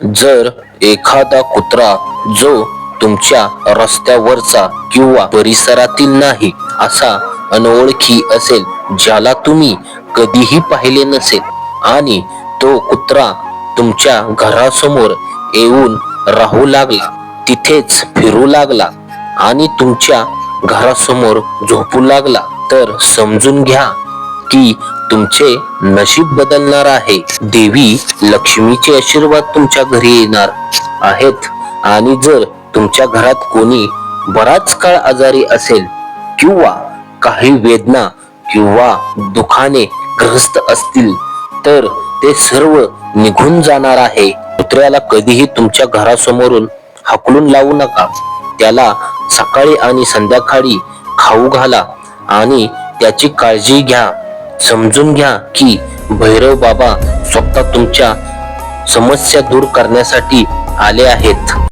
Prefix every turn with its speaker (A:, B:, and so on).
A: जर एखादा कुत्रा जो तुमच्या रस्त्यावरचा किंवा परिसरातील नाही असा अनोळखी असेल ज्याला तुम्ही कधीही पाहिले नसेल आणि तो कुत्रा तुमच्या घरासमोर येऊन राहू लागला तिथेच फिरू लागला आणि तुमच्या घरासमोर झोपू लागला तर समजून घ्या की तुमचे नशीब बदलणार आहे. देवी लक्ष्मीचे आशीर्वाद तुमच्या घरी येणार आहेत. आणि जर तुमच्या घरात कोणी बराच काळ आजारी असेल किंवा काही वेदना किंवा दुखाने ग्रस्त असतील तर ते सर्व निघून जाणार आहे. कुत्र्याला कधीही तुमच्या घरासमोरून हाकलून लावू नका. त्याला सकाळी आणि संध्याकाळी खाऊ घाला आणि त्याची काळजी घ्या. समजून घ्या की भैरव बाबा स्वतः तुमच्या समस्या दूर करण्यासाठी आले आहेत.